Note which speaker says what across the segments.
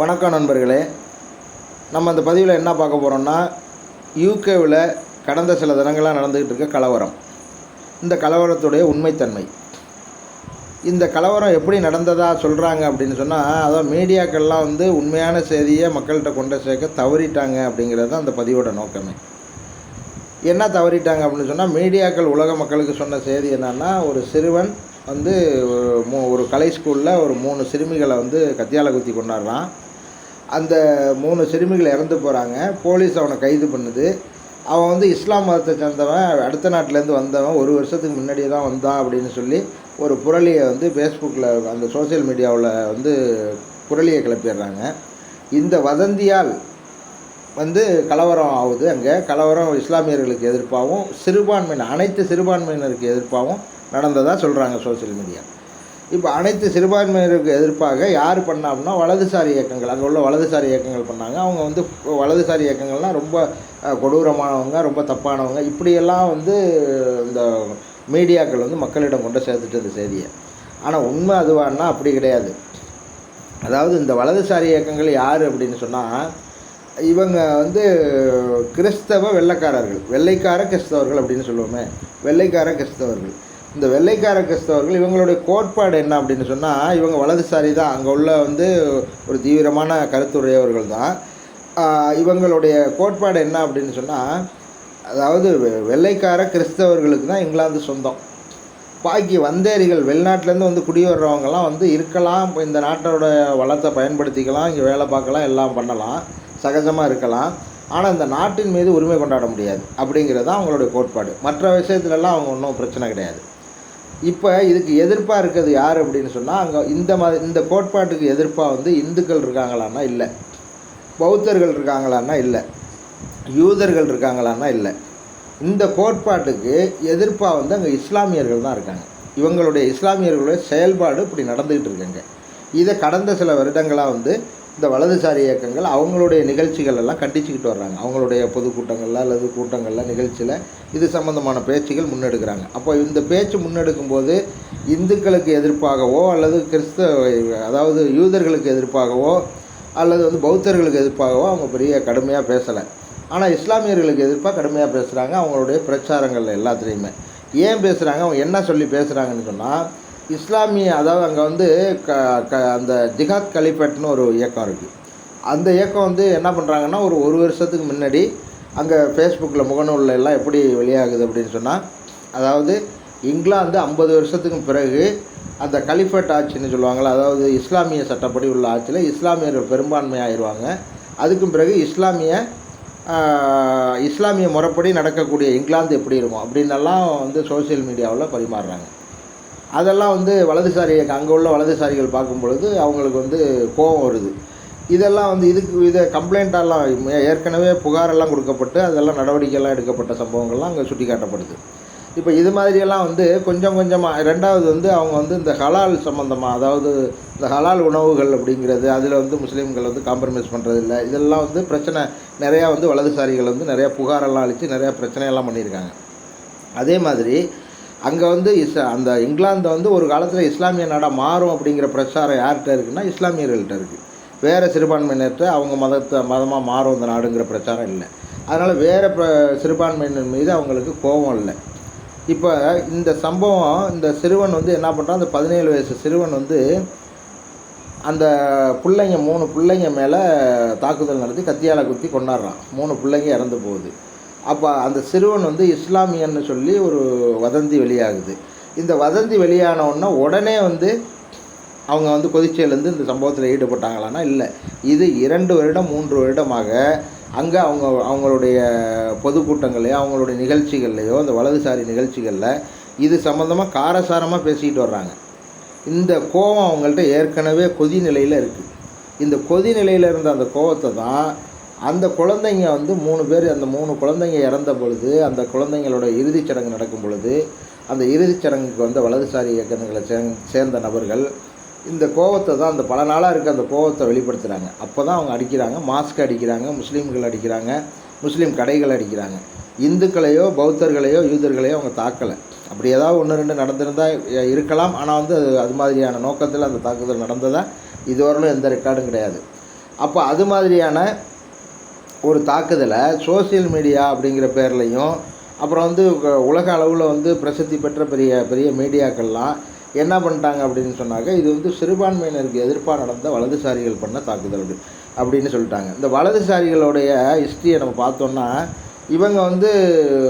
Speaker 1: வணக்கம் நண்பர்களே. நம்ம அந்த பதிவில் என்ன பார்க்க போகிறோம்னா யூகேவில் கடந்த சில தினங்களாக நடந்துக்கிட்டு இருக்க கலவரம். இந்த கலவரத்துடைய உண்மைத்தன்மை. இந்த கலவரம் எப்படி நடந்ததா சொல்கிறாங்க அப்படின்னு சொன்னால் அதான் மீடியாக்கள்லாம் வந்து உண்மையான செய்தியை மக்கள்கிட்ட கொண்டு சேர்க்க தவறிட்டாங்க அப்படிங்கிறது தான் அந்த பதிவோட நோக்கமே. என்ன தவறிட்டாங்க அப்படின்னு சொன்னால் மீடியாக்கள் உலக மக்களுக்கு சொன்ன செய்தி என்னென்னா ஒரு சிறுவன் வந்து ஒரு மூ ஒரு கலை ஸ்கூலில் ஒரு மூணு சிறுமிகளை வந்து கத்தியால குத்தி கொண்டாடுறான். அந்த மூணு சிறுமிகள் இறந்து போகிறாங்க போலீஸ் அவனை கைது பண்ணுது. அவன் வந்து இஸ்லாம் மதத்தை சேர்ந்தவன். அடுத்த நாட்டிலேருந்து வந்தவன். ஒரு வருஷத்துக்கு முன்னாடியே தான் வந்தான் அப்படின்னு சொல்லி ஒரு புரளியை வந்து ஃபேஸ்புக்கில் அந்த சோஷியல் மீடியாவில் வந்து புரளியை கிளப்பிடுறாங்க. இந்த வதந்தியால் வந்து கலவரம் ஆகுது அங்கே. கலவரம் இஸ்லாமியர்களுக்கு எதிர்ப்பாகவும் சிறுபான்மையினர் அனைத்து சிறுபான்மையினருக்கு எதிர்ப்பாகவும் நடந்ததாக சொல்கிறாங்க சோஷியல் மீடியா இப்போ அனைத்து சிறுபான்மையினருக்கு எதிர்ப்பாக யார் பண்ணாம்னா வலதுசாரி இயக்கங்கள். அங்கே உள்ள வலதுசாரி இயக்கங்கள் பண்ணாங்க. அவங்க வந்து வலதுசாரி இயக்கங்கள்லாம் ரொம்ப கொடூரமானவங்க ரொம்ப தப்பானவங்க. இப்படியெல்லாம் வந்து இந்த மீடியாக்கள் வந்து மக்களிடம் கொண்டு சேர்த்துட்டு இந்த செய்தியை. ஆனால் உண்மை அதுவான்னா அப்படி கிடையாது. அதாவது இந்த வலதுசாரி இயக்கங்கள் யார் அப்படின்னு சொன்னால் இவங்க வந்து கிறிஸ்தவ வெள்ளைக்காரர்கள். வெள்ளைக்கார கிறிஸ்தவர்கள் அப்படின்னு சொல்லுவோமே. வெள்ளைக்கார கிறிஸ்தவர்கள். இந்த வெள்ளைக்கார கிறிஸ்தவர்கள் இவங்களுடைய கோட்பாடு என்ன அப்படின்னு சொன்னால் இவங்க வலதுசாரி தான் அங்கே உள்ள வந்து ஒரு தீவிரமான கருத்துடையவர்கள் தான் இவங்களுடைய கோட்பாடு என்ன அப்படின்னு சொன்னால் அதாவது வெ- வெள்ளைக்கார கிறிஸ்தவர்களுக்கு தான் இங்கிலாந்து சொந்தம். பாக்கி வந்தேரிகள் வெளிநாட்டிலேருந்து வந்து குடிவர்றவங்கலாம் வந்து இருக்கலாம் இப்போ இந்த நாட்டோட வளத்தை பயன்படுத்திக்கலாம் இங்கே வேலை பார்க்கலாம் எல்லாம் பண்ணலாம் சகஜமாக இருக்கலாம். ஆனால் இந்த நாட்டின் மீது உரிமை கொண்டாட முடியாது அப்படிங்கிறது தான் அவங்களுடைய கோட்பாடு. மற்ற விஷயத்துலலாம் அவங்க ஒன்றும் பிரச்சனை கிடையாது. இப்போ இதுக்கு எதிர்ப்பாக இருக்கிறது யார் அப்படின்னு சொன்னால் அங்கே இந்த ம இந்த கோட்பாட்டுக்கு எதிர்ப்பாக வந்து இந்துக்கள் இருக்காங்களான்னா இல்லை. பௌத்தர்கள் இருக்காங்களான்னா இல்லை. யூதர்கள் இருக்காங்களான்னா இல்லை. இந்த கோட்பாட்டுக்கு எதிர்ப்பாக வந்து அங்கே இஸ்லாமியர்கள் தான் இருக்காங்க. இவங்களுடைய இஸ்லாமியர்களுடைய செயல்பாடு இப்படி நடந்துக்கிட்டு இருக்குங்க இதை கடந்த சில வருடங்களாக வந்து இந்த வலதுசாரி இயக்கங்கள் அவங்களுடைய நிகழ்ச்சிகள் எல்லாம் கண்டிச்சுக்கிட்டு வர்றாங்க. அவங்களுடைய பொதுக்கூட்டங்களில் அல்லது கூட்டங்களில் நிகழ்ச்சியில் இது சம்பந்தமான பேச்சுகள் முன்னெடுக்கிறாங்க. அப்போ இந்த பேச்சு முன்னெடுக்கும்போது இந்துக்களுக்கு எதிர்ப்பாகவோ அல்லது கிறிஸ்தவ அதாவது யூதர்களுக்கு எதிர்ப்பாகவோ அல்லது வந்து பௌத்தர்களுக்கு எதிர்ப்பாகவோ அவங்க பெரிய கடுமையாக பேசலை. ஆனால் இஸ்லாமியர்களுக்கு எதிர்ப்பாக கடுமையாக பேசுகிறாங்க அவங்களுடைய பிரச்சாரங்கள் எல்லாத்துலேயுமே. ஏன் பேசுகிறாங்க அவங்க என்ன சொல்லி பேசுகிறாங்கன்னு சொன்னால் இஸ்லாமிய அதாவது அங்கே வந்து க க அந்த ஜிகாத் கலிஃபேட்னு ஒரு இயக்கம் இருக்குது அந்த இயக்கம் வந்து என்ன பண்ணுறாங்கன்னா ஒரு ஒரு வருஷத்துக்கு முன்னாடி அங்கே ஃபேஸ்புக்கில் முகநூலில் எல்லாம் எப்படி வெளியாகுது அப்படின்னு சொன்னால் அதாவது இங்கிலாந்து ஐம்பது வருஷத்துக்கு பிறகு அந்த கலிஃபேட் ஆட்சின்னு சொல்லுவாங்களே அதாவது இஸ்லாமிய சட்டப்படி உள்ள ஆட்சியில் இஸ்லாமியர்கள் பெரும்பான்மை ஆயிடுவாங்க அதுக்கும் பிறகு இஸ்லாமிய இஸ்லாமிய முறைப்படி நடக்கக்கூடிய இங்கிலாந்து எப்படி இருக்கும் அப்படின்னெல்லாம் வந்து சோஷியல் மீடியாவில் பரிமாறுறாங்க. அதெல்லாம் வந்து வலதுசாரி அங்கே உள்ள வலதுசாரிகள் பார்க்கும் பொழுது அவங்களுக்கு வந்து கோபம் வருது. இதெல்லாம் வந்து இதுக்கு இதை கம்ப்ளைண்ட்டெல்லாம் ஏற்கனவே புகாரெல்லாம் கொடுக்கப்பட்டு அதெல்லாம் நடவடிக்கைலாம் எடுக்கப்பட்ட சம்பவங்கள்லாம் அங்கே சுட்டி காட்டப்படுது இப்போ இது மாதிரியெல்லாம் வந்து கொஞ்சம் கொஞ்சமாக ரெண்டாவது வந்து அவங்க வந்து இந்த ஹலால் சம்மந்தமாக அதாவது இந்த ஹலால் உணவுகள் அப்படிங்கிறது அதில் வந்து முஸ்லீம்கள் வந்து காம்ப்ரமைஸ் பண்ணுறது இல்லை இதெல்லாம் வந்து பிரச்சனை நிறையா வந்து வலதுசாரிகள் வந்து நிறையா புகாரெல்லாம் அழித்து நிறையா பிரச்சனையெல்லாம் பண்ணியிருக்காங்க. அதே மாதிரி அங்கே வந்து இஸ் அந்த இங்கிலாந்து வந்து ஒரு காலத்தில் இஸ்லாமிய நாடாக மாறும் அப்படிங்கிற பிரச்சாரம் யார்கிட்ட இருக்குன்னா இஸ்லாமியர்கள்ட்ட இருக்குது வேறு சிறுபான்மையினர்கிட்ட அவங்க மதத்தை மதமாக மாறும் இந்த நாடுங்கிற பிரச்சாரம் இல்லை. அதனால் வேறு ப சிறுபான்மையினர் மீது அவங்களுக்கு கோபம் இல்லை. இப்போ இந்த சம்பவம் இந்த சிறுவன் வந்து என்ன பண்ணுறான் அந்த பதினேழு வயசு சிறுவன் வந்து அந்த பிள்ளைங்க மூணு பிள்ளைங்க மேலே தாக்குதல் நடத்தி கத்தியால் குத்தி கொண்டாடுறான். மூணு பிள்ளைங்க இறந்து போகுது. அப்போ அந்த சிறுவன் வந்து இஸ்லாமியன்னு சொல்லி ஒரு வதந்தி வெளியாகுது. இந்த வதந்தி வெளியானவுடனே உடனே வந்து அவங்க வந்து கொதிச்சையிலேருந்து இந்த சம்பவத்தில் ஈடுபட்டாங்களான்னா இல்லை. இது இரண்டு வருடம் மூன்று வருடமாக அங்கே அவங்க அவங்களுடைய பொதுக்கூட்டங்கள்லையோ அவங்களுடைய நிகழ்ச்சிகள்லையோ இந்த வலதுசாரி நிகழ்ச்சிகளில் இது சம்மந்தமாக காரசாரமாக பேசிக்கிட்டு வர்றாங்க. இந்த கோபம் அவங்கள்ட்ட ஏற்கனவே கொதி நிலையில் இருக்குது இந்த கொதி நிலையில் இருந்த அந்த கோபத்தை தான் அந்த குழந்தைங்க வந்து மூணு பேர் அந்த மூணு குழந்தைங்க இறந்த பொழுது அந்த குழந்தைங்களோட இறுதிச் சடங்கு நடக்கும் பொழுது அந்த இறுதிச் சடங்குக்கு வந்த வலதுசாரி இயக்கங்களை சே சேர்ந்த நபர்கள் இந்த கோவத்தை தான் அந்த பல நாளாக இருக்க அந்த கோவத்தை வெளிப்படுத்துகிறாங்க அப்போ தான் அவங்க அடிக்கிறாங்க மாஸ்க் அடிக்கிறாங்க முஸ்லீம்கள் அடிக்கிறாங்க முஸ்லீம் கடைகள் அடிக்கிறாங்க. இந்துக்களையோ பௌத்தர்களையோ யூதர்களையோ அவங்க தாக்கலை. அப்படி ஏதாவது ஒன்று ரெண்டு நடந்திருந்தால் இருக்கலாம். ஆனால் வந்து அது அது மாதிரியான நோக்கத்தில் அந்த தாக்குதல் நடந்ததாக இதுவரையிலும் எந்த ரெக்கார்டும் கிடையாது. அப்போ அது மாதிரியான ஒரு தாக்குதலை சோஷியல் மீடியா அப்படிங்கிற பேர்லையும் அப்புறம் வந்து உலக அளவில் வந்து பிரசித்தி பெற்ற பெரிய பெரிய மீடியாக்கள்லாம் என்ன பண்ணிட்டாங்க அப்படின்னு சொன்னாக்க இது வந்து சிறுபான்மையினருக்கு எதிர்ப்பாக நடந்த வலதுசாரிகள் பண்ண தாக்குதல் அப்படி அப்படின்னு சொல்லிட்டாங்க. இந்த வலதுசாரிகளுடைய ஹிஸ்ட்ரியை நம்ம பார்த்தோம்னா இவங்க வந்து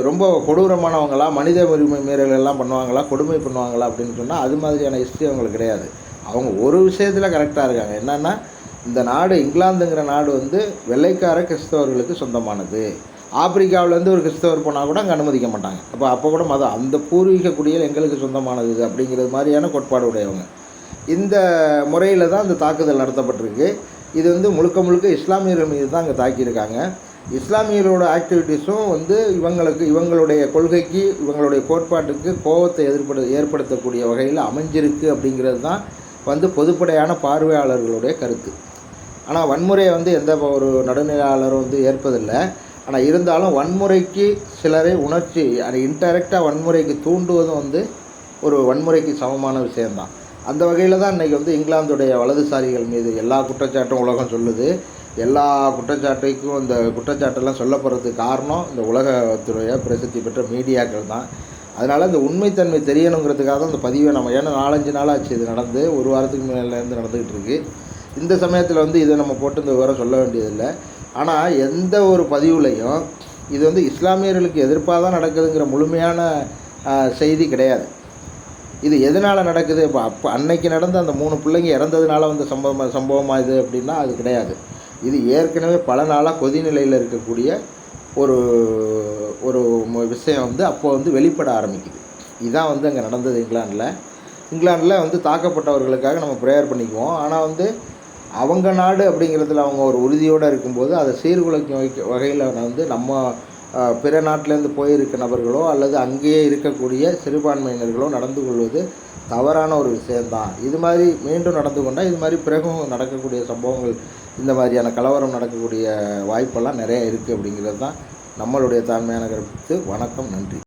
Speaker 1: ரொம்ப கொடூரமானவங்களா மனித உரிமை மீறல் எல்லாம் பண்ணுவாங்களா கொடுமை பண்ணுவாங்களா அப்படின்னு சொன்னால் அது மாதிரியான ஹிஸ்ட்ரி அவங்களுக்கு கிடையாது. அவங்க ஒரு விஷயத்தில் கரெக்டாக இருக்காங்க. என்னென்னா இந்த நாடு இங்கிலாந்துங்கிற நாடு வந்து வெள்ளைக்கார கிறிஸ்தவர்களுக்கு சொந்தமானது. ஆப்பிரிக்காவிலேருந்து ஒரு கிறிஸ்தவர் போனால் கூட அங்கே அனுமதிக்க மாட்டாங்க. அப்போ அப்போ கூட மதம் அந்த பூர்வீக குடியில் எங்களுக்கு சொந்தமானது அப்படிங்கிறது மாதிரியான கோட்பாடு உடையவங்க. இந்த முறையில் தான் இந்த தாக்குதல் நடத்தப்பட்டிருக்கு. இது வந்து முழுக்க முழுக்க இஸ்லாமியர்கள் மீது தான் அங்கே தாக்கியிருக்காங்க. இஸ்லாமியர்களோட ஆக்டிவிட்டீஸும் வந்து இவங்களுக்கு இவங்களுடைய கொள்கைக்கு இவங்களுடைய கோட்பாட்டுக்கு கோபத்தை எதிர்படு ஏற்படுத்தக்கூடிய வகையில் அமைஞ்சிருக்கு அப்படிங்கிறது தான் வந்து பொதுப்படையான பார்வையாளர்களுடைய கருத்து. ஆனால் வன்முறையை வந்து எந்த ஒரு நடுநிலையாளரும் வந்து ஏற்பதில்லை. ஆனால் இருந்தாலும் வன்முறைக்கு சிலரை உணர்ச்சி அது இன்டெரக்டாக வன்முறைக்கு தூண்டுவதும் வந்து ஒரு வன்முறைக்கு சமமான விஷயம்தான். அந்த வகையில் தான் இன்றைக்கி வந்து இங்கிலாந்துடைய வலதுசாரிகள் மீது எல்லா குற்றச்சாட்டும் உலகம் சொல்லுது. எல்லா குற்றச்சாட்டுக்கும் இந்த குற்றச்சாட்டெல்லாம் சொல்லப்படுறதுக்கு காரணம் இந்த உலகத்துடைய பிரசித்தி பெற்ற மீடியாக்கள் தான். அதனால் இந்த உண்மைத்தன்மை தெரியணுங்கிறதுக்காக தான் இந்த பதிவை நம்ம ஏன்னா நாலஞ்சு நாள் ஆச்சு இது நடந்து ஒரு வாரத்துக்கு மேலேருந்து நடந்துக்கிட்டு இருக்குது இந்த சமயத்தில் வந்து இதை நம்ம போட்டு இந்த விவரம் சொல்ல வேண்டியதில்லை. ஆனால் எந்த ஒரு பதிவுலையும் இது வந்து இஸ்லாமியர்களுக்கு எதிர்ப்பாக தான் நடக்குதுங்கிற முழுமையான செய்தி கிடையாது. இது எதனால் நடக்குது? இப்போ அப்போ அன்னைக்கு நடந்த அந்த மூணு பிள்ளைங்க இறந்ததுனால வந்து சம்பவம் சம்பவமாக இது அப்படின்னா அது கிடையாது. இது ஏற்கனவே பல நாளாக கொதிநிலையில் இருக்கக்கூடிய ஒரு ஒரு விஷயம் வந்து அப்போ வந்து வெளிப்பட ஆரம்பிக்குது. இதுதான் வந்து அங்கே நடந்தது இங்கிலாண்டில் இங்கிலாண்டில் வந்து தாக்கப்பட்டவர்களுக்காக நம்ம ப்ரேயர் பண்ணிக்குவோம். ஆனால் வந்து அவங்க நாடு அப்படிங்கிறதுல அவங்க ஒரு உறுதியோடு இருக்கும்போது அதை சீர்குலைக்கும் வைக்க வகையில் வந்து நம்ம பிற நாட்டிலேருந்து போயிருக்க நபர்களோ அல்லது அங்கேயே இருக்கக்கூடிய சிறுபான்மையினர்களோ நடந்து கொள்வது தவறான ஒரு விஷயந்தான் இது மாதிரி மீண்டும் நடந்து கொண்டால் இது மாதிரி பிறகும் நடக்கக்கூடிய சம்பவங்கள் இந்த மாதிரியான கலவரம் நடக்கக்கூடிய வாய்ப்பெல்லாம் நிறைய இருக்குது அப்படிங்கிறது தான் நம்மளுடைய தாழ்மையான கருத்து. வணக்கம் நன்றி.